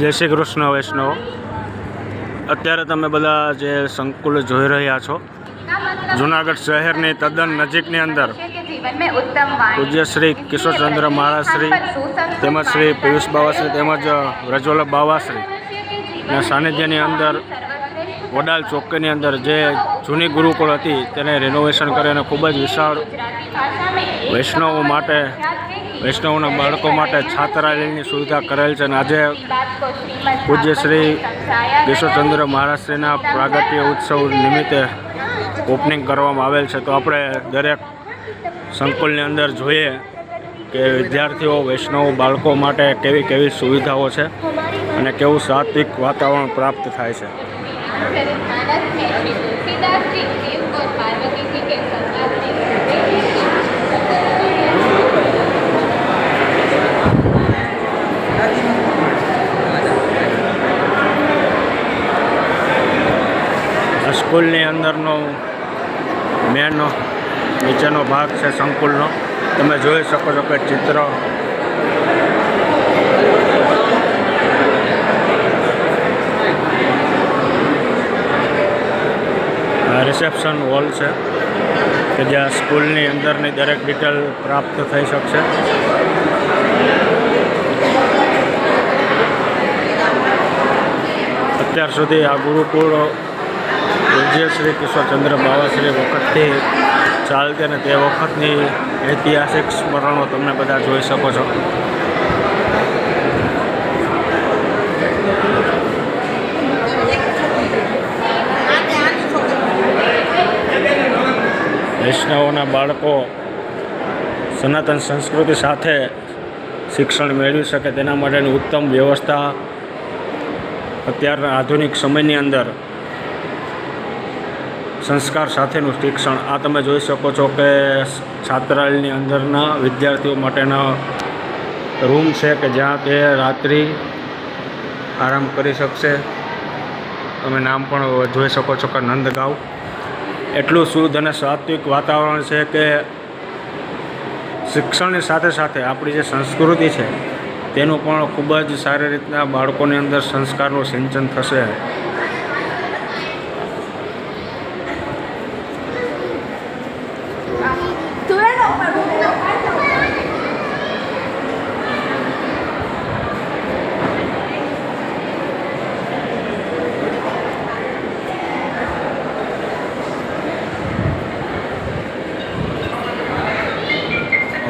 જય શ્રી કૃષ્ણ, વૈષ્ણવ. અત્યારે તમે બધા જે સંકુલ જોઈ રહ્યા છો, જુનાગઢ શહેરની તદ્દન નજીકની અંદર, પૂજ્ય શ્રી કિશોરચંદ્ર મહારાજશ્રી, તેમજ શ્રી પિયુષ બાવાશ્રી, તેમજ રજોલા બાવાશ્રી સાનિધ્યની અંદર વડાલ ચોકીની અંદર જે જૂની ગુરુકુળ હતી તેને રિનોવેશન કરી અને ખૂબ જ વિશાળ વૈષ્ણવો માટે, વૈષ્ણવના બાળકો માટે છાત્રાલયની સુવિધા કરેલ છે અને આજે પૂજ્ય શ્રી કેશવચંદ્ર મહારાજશ્રીના પ્રાગટ્ય ઉત્સવ નિમિત્તે ઓપનિંગ કરવામાં આવેલ છે. તો આપણે દરેક સંકુલની અંદર જોઈએ કે વિદ્યાર્થીઓ, વૈષ્ણવ બાળકો માટે કેવી કેવી સુવિધાઓ છે અને કેવું સાત્વિક વાતાવરણ પ્રાપ્ત થાય છે. સ્કૂલની અંદરનો મેન નીચેનો ભાગ છે સંકુલનો. તમે જોઈ શકો છો કે ચિત્ર રિસેપ્શન હોલ છે, કે જ્યાં સ્કૂલની અંદરની દરેક ડિટેલ પ્રાપ્ત થઈ શકશે. અત્યાર સુધી આ ગુરુકુળ પૂજ્ય શ્રી કિશોરચંદ્ર બાવાશ્રી વખતથી ચાલતી અને તે વખતની ઐતિહાસિક સ્મરણો તમે બધા જોઈ શકો છો. વૈષ્ણવોના બાળકો સનાતન સંસ્કૃતિ સાથે શિક્ષણ મેળવી શકે તેના માટેની ઉત્તમ વ્યવસ્થા અત્યારના આધુનિક સમયની અંદર સંસ્કાર સાથેનું શિક્ષણ. આ તમે જોઈ શકો છો કે છાત્રાલયની અંદરના વિદ્યાર્થીઓ માટેના રૂમ છે કે જ્યાં તે રાત્રિ આરામ કરી શકશે. તમે નામ પણ જોઈ શકો છો કે નંદગાંવ. એટલું શુદ્ધ અને સાત્વિક વાતાવરણ છે કે શિક્ષણની સાથે સાથે આપણી જે સંસ્કૃતિ છે, તેનું પણ ખૂબ જ સારી રીતના બાળકોની અંદર સંસ્કારનું સિંચન થશે.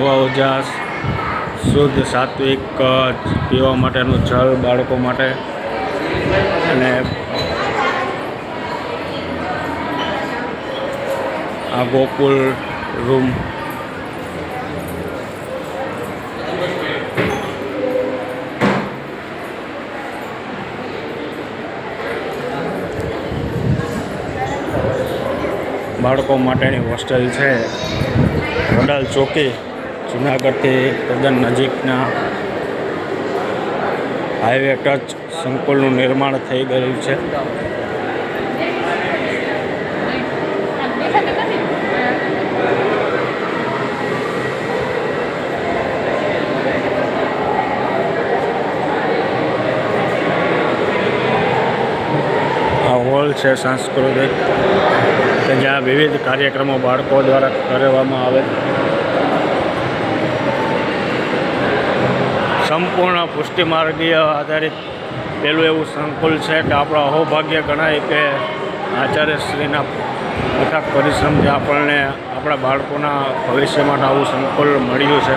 ઉજાસ શુદ્ધ સાત્વિક પીવા માટેનું જળ બાળકો માટે. અને આ ગોકુલ રૂમ. બાળકો માટેની હોસ્ટેલ છે. વડાલ ચોકી. જુનાગઢથી તદ્દન નજીકના હાઈવે ટચ સંકુલનું નિર્માણ થઈ ગયું છે. હોલ છે સાંસ્કૃતિક. કે જ્યાં વિવિધ કાર્યક્રમો બાળકો દ્વારા કરવામાં આવે. સંપૂર્ણ પુષ્ટિમાર્ગીય આધારિત પેલું એવું સંકુલ છે કે આપણો અહોભાગ્ય ગણાય કે આચાર્યશ્રીના અથાક પરિશ્રમથી આપણને આપણા બાળકોના ભવિષ્ય માટે આવું સંકુલ મળ્યું છે.